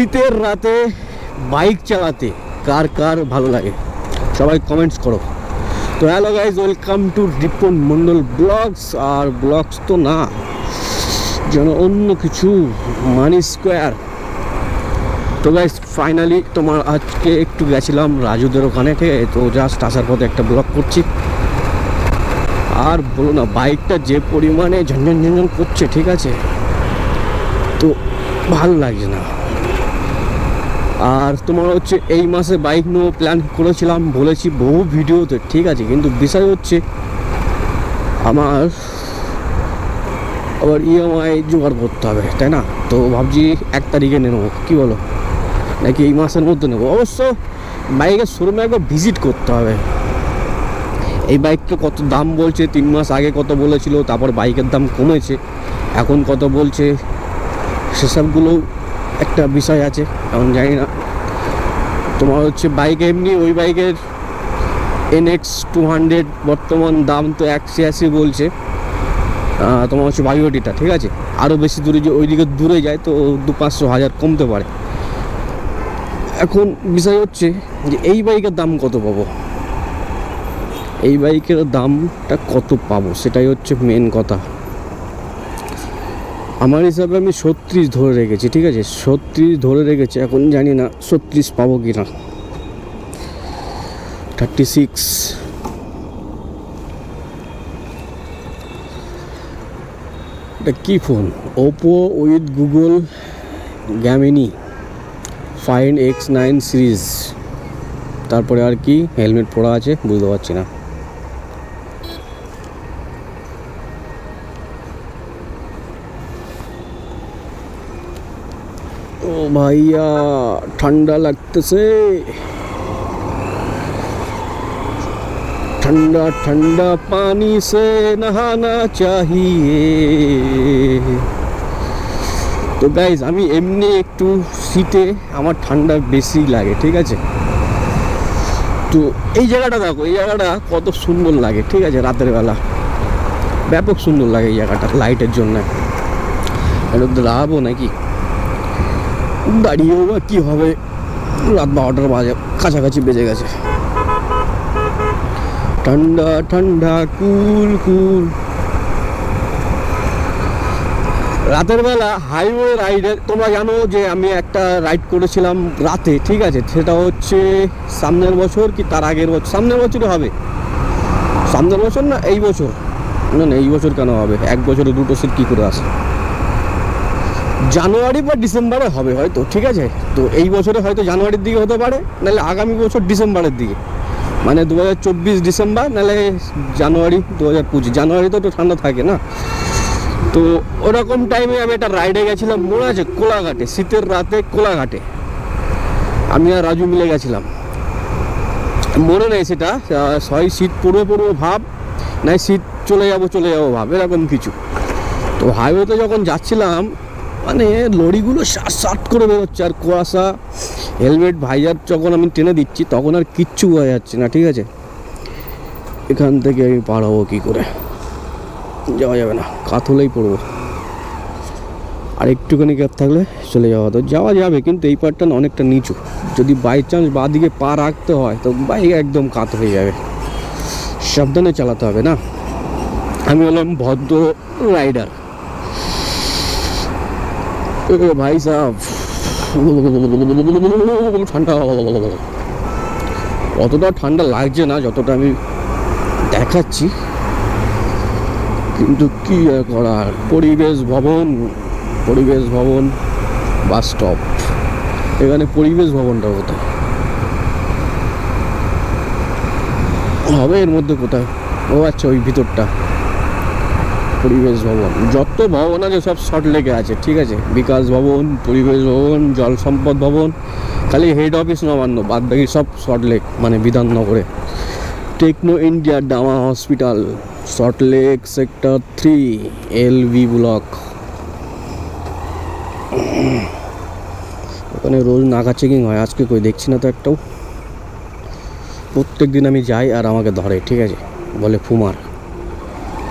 শীতের রাতে বাইক চালাতে কার কার ভালো লাগে? সবাই কমেন্টস করো। তো hello guys welcome to Ripon Mondal vlogs R vlogs তো না, যেন অন্য কিছু মানি স্কোয়ার তো গাইজ ফাইনালি তোমার আজকে একটু গেছিলাম রাজুদের ওখানে আছে তো জাস্ট আসার পথে একটা ব্লগ করছি। আর বলো না বাইকটা যে পরিমাণে ঝনঝন ঝনঝন করছে, ঠিক আছে? তো ভালো লাগছে না। আর তোমার হচ্ছে এই মাসে বাইক নিয়ে প্ল্যান করেছিলাম, বলেছি বহু ভিডিওতে, ঠিক আছে, কিন্তু বিষয় হচ্ছে আমার, আবার ইএমআই জোগাড় করতে হবে, তাই না? তো ভাবছি এক তারিখে নেব, কী বলো? নাকি এই মাসের মধ্যে নেব? অবশ্য বাইকের শোরুমে একবার ভিজিট করতে হবে। এই বাইকটা কত দাম বলছে, তিন মাস আগে কত বলেছিল, তারপর বাইকের দাম কমেছে, এখন কত বলছে, সেসবগুলো একটা বিষয় আছে, এখন জানি না। তোমার হচ্ছে বাইক এমনি ওই বাইকের এনএক্স টু হান্ড্রেড বর্তমান দাম তো একশো আশি বলছে। তোমার হচ্ছে বায়োটিটা ঠিক আছে? আরও বেশি দূরে যে ওইদিকে দূরে যায় তো দু পাঁচশো হাজার কমতে পারে। এখন বিষয় হচ্ছে যে এই বাইকের দাম কত পাবো? এই বাইকের দামটা কত পাবো? সেটাই হচ্ছে মেন কথা। আমার হিসাবে আমি ছত্রিশ ধরে রেখেছি, ঠিক আছে? ছত্রিশ ধরে রেখেছি, এখন জানি না ছত্রিশ পাবো কি না থার্টি সিক্স এটা কী phone Oppo with Google Gemini Find X nine series তারপরে আর কি হেলমেট পরা আছে, বুঝতে পারছি না। ও ভাইয়া ঠান্ডা লাগতেছে ठंडा ठंडा पानी से नहाना चाहिए তো গাইজ আমি এমনি একটু শীতে আমার ঠান্ডা বেশি লাগে ঠিক আছে তো এই জায়গাটা দেখো এই জায়গাটা কত সুন্দর লাগে ঠিক আছে রাতের বেলা ব্যাপক সুন্দর লাগে এই জায়গাটা লাইটের জন্য এটা দাঁড়াবো নাকি দাঁড়িয়েও বা কী হবে? রাত বারোটার বাজে, কাছাকাছি বেজে গেছে। ঠান্ডা ঠান্ডা, কুল কুল। রাতের বেলা হাইওয়ে রাইডে, তোমরা জানো যে আমি একটা রাইড করেছিলাম রাতে, ঠিক আছে? সেটা হচ্ছে সামনের বছর কি তার আগের বছর সামনের বছরই হবে। সামনের বছর না এই বছর? না না, এই বছর কেন হবে? এক বছরে দুটো সিট কী করে আসে? জানুয়ারি বা ডিসেম্বরে হবে হয়তো, ঠিক আছে? তো এই বছরে হয়তো জানুয়ারির দিকে হতে পারে, নাহলে আগামী বছর ডিসেম্বরের দিকে। মানে দু হাজার চব্বিশ ডিসেম্বর, নাহলে জানুয়ারি দু হাজার পঁচিশ। জানুয়ারিতে তো ঠান্ডা থাকে না। তো ওরকম টাইমে আমি একটা রাইডে গেছিলাম, মনে আছে? কোলাঘাটে, শীতের রাতে কোলাঘাটে। আমি আর রাজু মিলে গেছিলাম। মনে নেই সেটা হয় শীত পড়বে পড়বে ভাব নাই শীত চলে যাব চলে যাব ভাব, এরকম কিছু। তো হাইওয়েতে যখন যাচ্ছিলাম মানে লরিগুলো সাত করে বেরোচ্ছে আর কুয়াশা, হেলমেট, ভাইজার যখন আমি টেনে দিচ্ছি তখন আর কিচ্ছু বোঝা যাচ্ছে না, ঠিক আছে? এখান থেকে আমি পার কী করে? যাওয়া যাবে না, কাত হলেই পড়ব। আর একটুখানি গ্যাপ থাকলে চলে যাওয়া তো যাওয়া যাবে, কিন্তু এই পারটা অনেকটা নিচু। যদি বাই চান্স বা দিকে পা রাখতে হয়, তো বাইক একদম কাত হয়ে যাবে। সাবধানে চালাতে হবে না। আমি হলাম ভদ্র রাইডার এ ভাই সাহ ঠান্ডা। অতটা ঠান্ডা লাগছে না, যতটা আমি দেখাচ্ছি। কিন্তু কি করার? পরিবেশ ভবন পরিবেশ ভবন, বাস স্টপ। এখানে পরিবেশ ভবনটা কোথায়? হবে এর মধ্যে কোথায়? ও আচ্ছা ওই ভিতরটা। পরিবেশ ভবন। যত ভবন আছে সব শর্ট লেগে আছে, ঠিক আছে? বিকাশ ভবন, পরিবেশ ভবন, জল সম্পদ ভবন, খালি হেড অফিস নবান্ন, বাদ বাকি সব শর্ট লেক মানে বিধাননগরে। Techno India Dama hospital Salt Lake sector three L V block ওখানে রোজ নাকা চেকিং হয়, আজকে কই দেখছি না তো একটাও। প্রত্যেক দিন আমি যাই আর আমাকে ধরে, ঠিক আছে? বলে ফুমার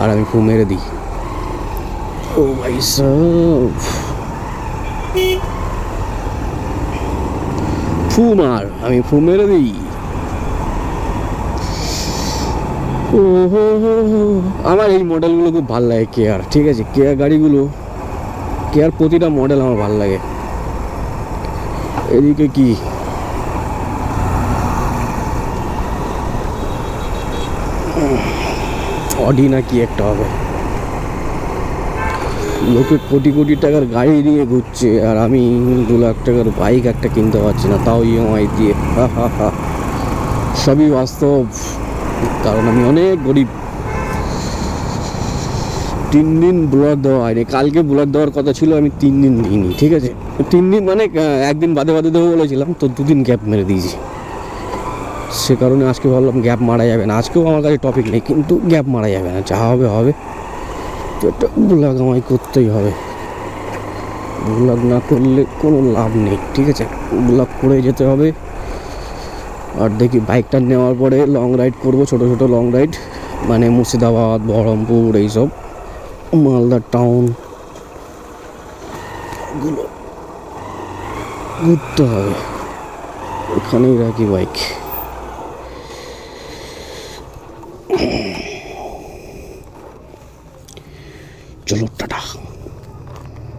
আর আমি ফু মেরে দিই। ভাই সাহ ফু মার আমি ফু মেরে দিই। আমার এই মডেলগুলো খুব ভালো লাগে কেয়ার ঠিক আছে? কেয়ার গাড়িগুলো কেয়ার প্রতিটা মডেল আমার ভালো লাগে। এদিকে কি? অডি না কি একটা হবে? লোকে কোটি কোটি টাকার গাড়ি নিয়ে ঘুরছে, আর আমি দু লাখ টাকার বাইক একটা কিনতে পারছি না, তাও ইএমআই দিয়ে। হা হা হা। সবই বাস্তব, কারণ আমি অনেক গরিব। তিন দিন ব্লড দেওয়া হয়নি। কালকে ব্লড দেওয়ার কথা ছিল, আমি তিন দিন দিইনি, ঠিক আছে? তিন দিন মানে একদিন বাদে বাদে দেবো বলেছিলাম, তো দুদিন গ্যাপ মেরে দিয়েছি। সে কারণে আজকে ভাবলাম গ্যাপ মারা যাবে না। আজকেও আমার কাছে টপিক নেই, কিন্তু গ্যাপ মারা যাবে না। যা হবে হবে। তো একটা ব্লগ আমায় করতেই হবে। ব্লগ না করলে কোনো লাভ নেই, ঠিক আছে? ব্লগ করে যেতে হবে। আর দেখি বাইকটা নেওয়ার পরে লং রাইড করব, ছোট ছোট লং রাইড মানে মুর্শিদাবাদ, বহরমপুর, এইসব। মালদা টাউন ঘুরতে হবে। ওখানেই রাখি বাইক চলো টাটা।